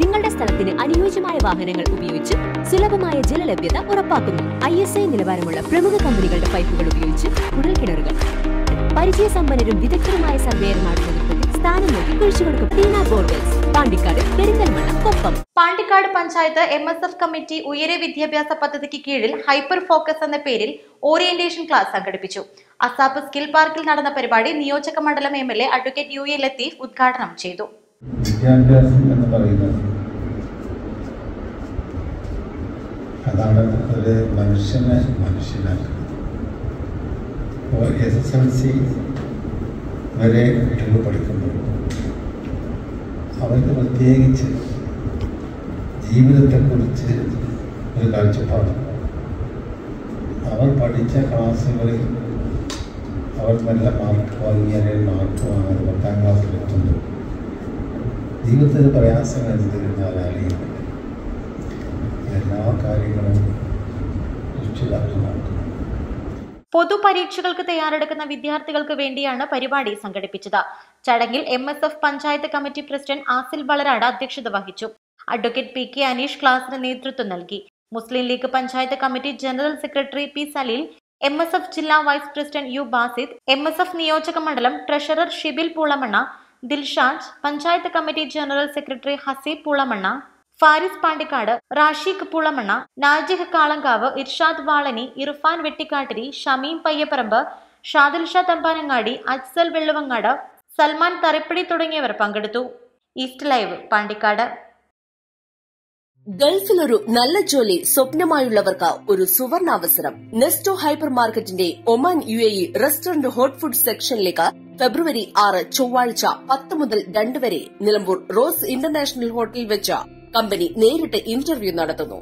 നിങ്ങളുടെ സ്ഥലത്തിന് അനുയോജ്യമായ വാഹനങ്ങൾ ഉപയോഗിച്ച് സുലഭമായ ജലലഭ്യത ഉറപ്പാക്കുന്നു. ഐ എസ് ഐ നിലവാരമുള്ള പ്രമുഖ കമ്പനികളുടെ പൈപ്പുകൾ ഉപയോഗിച്ച് കുഴൽക്കിണറുകൾ പരിചയസമ്പന്നരും വിദഗ്ധരുമായ സർവേയർമാരുടെ നേതൃത്വത്തിൽ സ്ഥാനം നൽകി കുഴിച്ചുകൊടുക്കും Teena borewells. Pandikkad Perinthalmanna Koppam. Pandikkad panchayat M S F committee ഉയരെ വിദ്യാഭ്യാസ പദ്ധതിക്ക് കീഴിൽ ഹൈപ്പർ ഫോക്കസ് എന്ന പേരിൽ ഓറിയന്റേഷൻ ക്ലാസ് സംഘടിപ്പിച്ചു. അസാപ്പ് സ്കിൽ പാർക്കിൽ നടന്ന പരിപാടി നിയോജക മണ്ഡലം M L A advocate U A Latheef ഉദ്ഘാടനം ചെയ്തു. വിദ്യാഭ്യാസം എന്ന് പറയുന്നത് അതാണ് ഒരു മനുഷ്യനെ മനുഷ്യനാക്കുന്നത്. എസ് എസ് എൽ സി വരെ കുട്ടികൾ പഠിക്കുമ്പോൾ അവർക്ക് പ്രത്യേകിച്ച് ജീവിതത്തെക്കുറിച്ച് ഒരു കാഴ്ചപ്പാട്. അവർ പഠിച്ച ക്ലാസ്സുകളിൽ അവർ നല്ല മാർക്ക് വാങ്ങിയാലേ മാർക്ക് വാങ്ങാതെ പത്താം ക്ലാസ്സിലെത്തുമ്പോൾ ജീവിതത്തിൽ എന്തിരുന്നാൽ അറിയുന്നത് എല്ലാ കാര്യങ്ങളും രക്ഷിതാക്കളാണ് പൊതുപരീക്ഷകൾക്ക് തയ്യാറെടുക്കുന്ന വിദ്യാർത്ഥികൾക്ക് വേണ്ടിയാണ് പരിപാടി സംഘടിപ്പിച്ചത്. ചടങ്ങിൽ M S F panchayat committee president Asil Valarad അധ്യക്ഷത വഹിച്ചു. അഡ്വക്കേറ്റ് പി കെ അനീഷ് ക്ലാസിന് നേതൃത്വം നൽകി. Muslim League panchayat committee general secretary P Saleel M S F ജില്ലാ vice president U Basid M S F നിയോജക മണ്ഡലം treasurer Shibil Poolamanna Dilshaj panchayat committee general secretary Haseeb Pulamanna Faris Pandikkad Rashiq Pulamanna Najih Kalankavu Irshad Valani Irfan Vettikkattiri Shameem Payyapparamba Shadil Sha Thampanangadi Ajsal Velluvangad Salman Tharippadi തുടങ്ങിയവർ പങ്കെടുത്തു. East live Pandikkad. ഗൾഫിലൊരു നല്ല ജോലി സ്വപ്നമായുള്ളവർക്ക് ഒരു സുവർണാവസരം. Nesto hyper മാർക്കറ്റിന്റെ Oman U A restaurant hot food സെക്ഷനിലേക്ക് ഫെബ്രുവരി ആറ് ചൊവ്വാഴ്ച പത്ത് മുതൽ രണ്ട് വരെ നിലമ്പൂർ റോസ് ഇന്റർനാഷണൽ ഹോട്ടലിൽ വെച്ച് കമ്പനി നേരിട്ട് ഇന്റർവ്യൂ നടത്തുന്നു